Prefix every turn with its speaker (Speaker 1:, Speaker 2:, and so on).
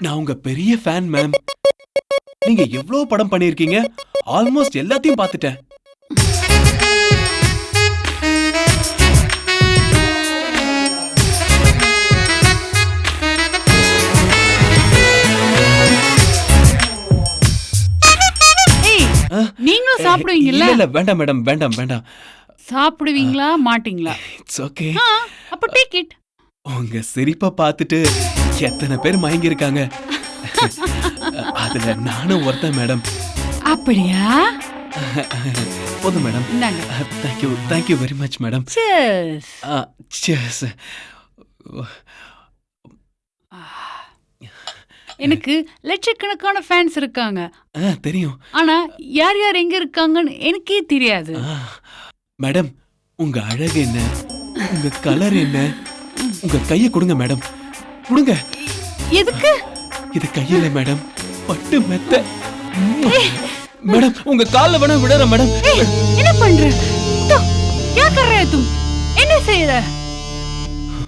Speaker 1: நான் உங்க பெரிய ஃபேன் மேம் நீங்க எவ்வளவு படம் பண்ணிருக்கீங்க ஆல்மோஸ்ட் எல்லாத்தையும் பார்த்துட்டேன்?
Speaker 2: நீங்களும் சாப்பிடுவீங்கல்ல?
Speaker 1: இல்ல இல்ல வேண்டாம் மேடம் வேண்டாம் வேண்டாம்.
Speaker 2: சாப்பிடுவீங்களா மாட்டீங்களா?
Speaker 1: இட்ஸ் ஓகே
Speaker 2: அப்ப டேக் இட்
Speaker 1: உங்க சிரிப்பை பார்த்துட்டு எத்தனை பேர் மயங்கி இருக்காங்க அதுல நானும் ஒருத்தன் மேடம்.
Speaker 2: அப்படியா?
Speaker 1: போதும்
Speaker 2: madam.
Speaker 1: Thank you thank you very
Speaker 2: much
Speaker 1: madam.
Speaker 2: எனக்கு லட்சக்கணக்கான ஃபேன்ஸ் இருக்காங்க.
Speaker 1: தெரியும்.
Speaker 2: ஆனா யார் யார் எங்க இருக்காங்கன்னு எனக்கே தெரியாது.
Speaker 1: மேடம் உங்க அழகு என்ன? உங்க கலர் என்ன? உங்க கைய கொடுங்க மேடம். கொடுங்க
Speaker 2: எதுக்கு
Speaker 1: இது கையில மேடம் பட்டு மெத்த மேடம் உங்க கால்ல வேணா விடுற மேடம்
Speaker 2: ஏய், என்ன பண்ற தோ, क्या कर रहे तुम என்ன செய்யற